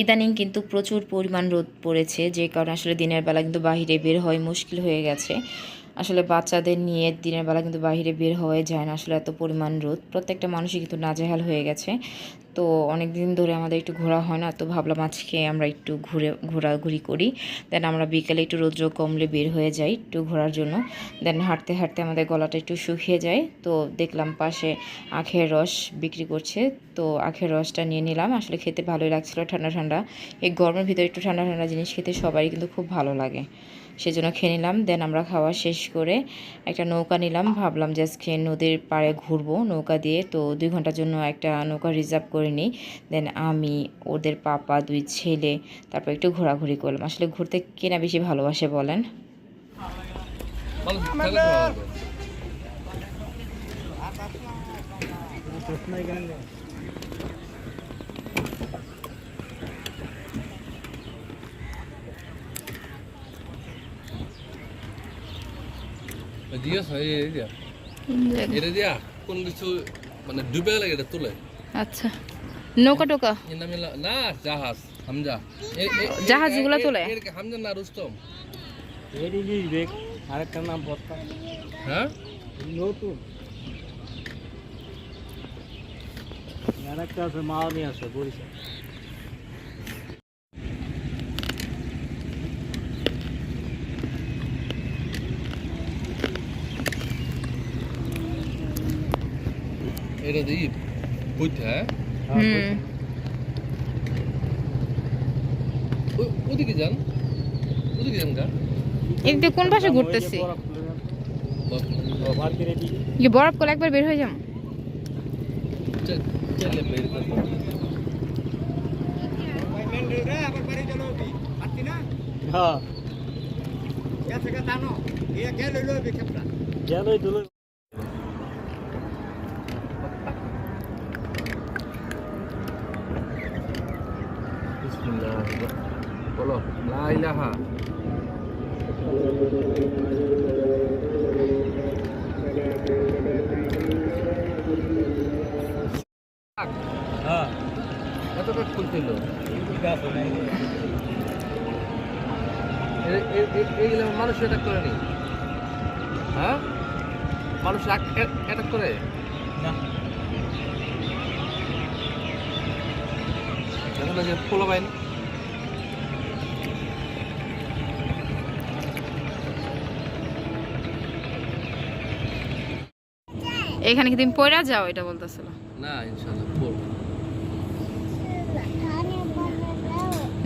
ইদানিং কিন্তু প্রচুর পরিমাণ রোদ পড়েছে, যে কারণে আসলে দিনের বেলা কিন্তু বাহিরে বের হয় মুশকিল হয়ে গেছে। আসলে বাচ্চাদের নিয়ে দিনের বেলা কিন্তু বাহিরে বের হওয়া যায় না, আসলে এত পরিমাণ রোদ। প্রত্যেকটা মানুষই কিন্তু নাজেহাল হয়ে গেছে। তো অনেক দিন ধরে আমাদের একটু ঘোরা হয় না, তো ভাবলাম আজকে আমরা একটু ঘুরে, ঘোরাঘুরি করি। দেন আমরা বিকেলে একটু রৌদ্র কমলে বের হয়ে যাই একটু ঘোরার জন্য। দেন হাঁটতে হাঁটতে আমাদের গলাটা একটু শুকিয়ে যায়। তো দেখলাম পাশে আখের রস বিক্রি করছে। তো আখের রসটা নিয়ে নিলাম। আসলে খেতে ভালোই লাগছিল ঠান্ডা ঠান্ডা। এই গরমের ভিতরে একটু ঠান্ডা ঠান্ডা জিনিস খেতে সবারই কিন্তু খুব ভালো লাগে। সেজন্য খেয়ে নিলাম। দেন আমরা খাওয়া শেষ করে একটা নৌকা নিলাম। ভাবলাম যে আজকে নদীর পাড়ে ঘুরবো নৌকা দিয়ে। তো দুই ঘণ্টার জন্য একটা নৌকা রিজার্ভ করে নিই। দেন আমি ওদের পাপা দুই ছেলে তারপর একটু ঘোরাঘুরি করলাম। আসলে ঘুরতে কেনা বেশি ভালোবাসে বলেন? দিয়া। দিয়া কোন কিছু মানে ডুবে গেলে এটা তুলে? আচ্ছা। নৌকা টোকা? না জাহাজ হামজা। জাহাজ এ- তোলে? হামজা না রুস্তম? এর ইলিশ বেগ আরেকটা নাম বত্তা হ্যাঁ? নতুন। আরেকটা আছে মাওনি আছে বরিশাল। এটা দিয়ে বুঝতে হ্যাঁ হুম ওদিকে যান। ওদিকে যান গা। এদিকে কোন পাশে ঘুরতেছি? কি বরফ করে একবার বের হয়ে যাম চল- চলে বের করব। হ্যাঁ। হ্যাঁ কাজ খুলছিল ঠিক আছে নাই। এইগুলো মানুষ অ্যাটাক করেনি? হ্যাঁ? মানুষ অ্যাটাক করে? না। দেখো না যে পোলা বাইন এখানে কি তুমি পয়রা যাও এটা বলতেছিল? না ইনশাল্লাহ পোল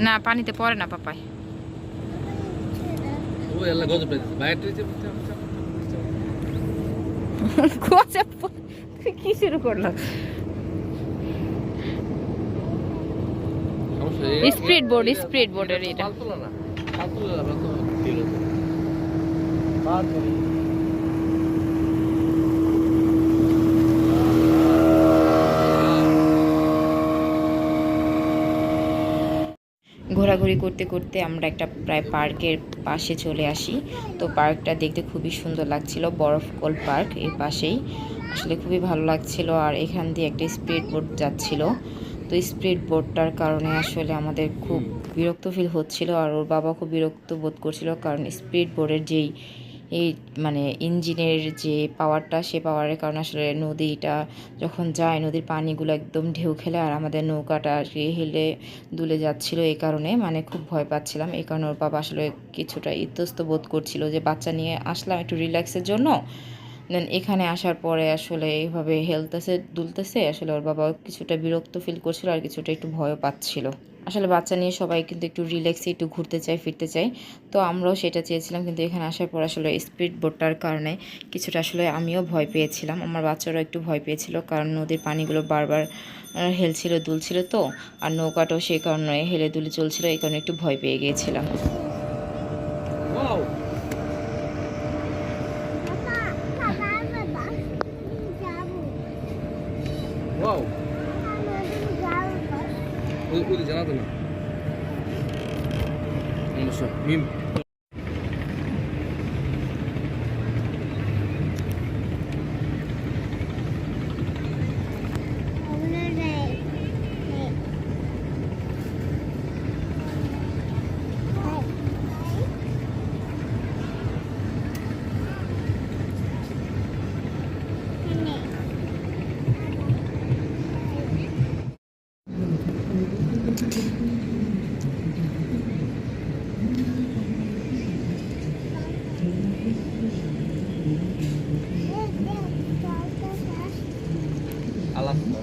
না পানিতে পড়ে না পাপাই। কি শুরু করল? Speed board, speed board এটা। ফালতু না ফালতু আমরা তো ফিল হতো বার করি ঘোরাঘুরি করতে করতে আমরা একটা প্রায় পার্কের পাশে চলে আসি। তো পার্কটা দেখতে খুবই সুন্দর লাগছিল বরফকল পার্কের পাশেই। আসলে খুবই ভালো লাগছিল আর এখান দিয়ে একটা স্পিড বোট যাচ্ছিল। তো স্পিড বোটটার কারণে আসলে আমাদের খুব বিরক্ত ফিল হচ্ছিল আর ওর বাবা খুব বিরক্ত বোধ করছিল কারণ স্পিড বোটের যেই এই মানে ইঞ্জিনের যে পাওয়ারটা সে পাওয়ারের কারণে আসলে নদীটা যখন যায়, নদীর পানিগুলো একদম ঢেউ খেলে আর আমাদের নৌকাটা হেলে দুলে যাচ্ছিল এই কারণে মানে খুব ভয় পাচ্ছিলাম। এই কারণে ওর বাবা আসলে কিছুটা ইতস্ত বোধ করছিল যে বাচ্চা নিয়ে আসলাম একটু রিল্যাক্সের জন্য। দেন এখানে আসার পরে আসলে এইভাবে হেলতেছে দুলতেছে। আসলে ওর বাবা কিছুটা বিরক্ত ফিল করছিল আর কিছুটা একটু ভয়ও পাচ্ছিল। আসলে বাচ্চা নিয়ে সবাই কিন্তু একটু রিল্যাক্সে একটু ঘুরতে চায়, ফিরতে চায়। তো আমরাও সেটা চেয়েছিলাম কিন্তু এখানে আসার পর আসলে স্পিড বোটটার কারণে কিছুটা আসলে আমিও ভয় পেয়েছিলাম। আমার বাচ্চারাও একটু ভয় পেয়েছিল কারণ নদীর পানিগুলো বারবার হেলছিল, দুলছিল তো। আর নৌকাটাও সেই কারণে হেলে দুলে চলছিল, এই কারণে একটু ভয় পেয়ে গিয়েছিলাম। ওই জানাতো না। মিম। আলাস্কা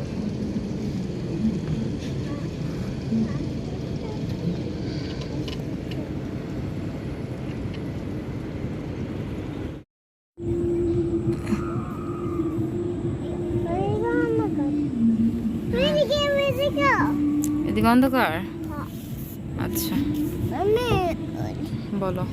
এদিকে অন্ধকার? আচ্ছা। বলো।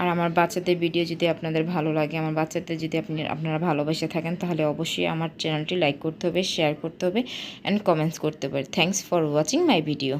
আর আমার বাচ্চাদের ভিডিও যদি আপনাদের ভালো লাগে, আমার বাচ্চাদের যদি আপনি, আপনারা ভালোবেসে থাকেন, তাহলে অবশ্যই আমার চ্যানেলটি লাইক করতে হবে শেয়ার করতে হবে অ্যান্ড কমেন্টস করতে হবে। Thanks for watching my video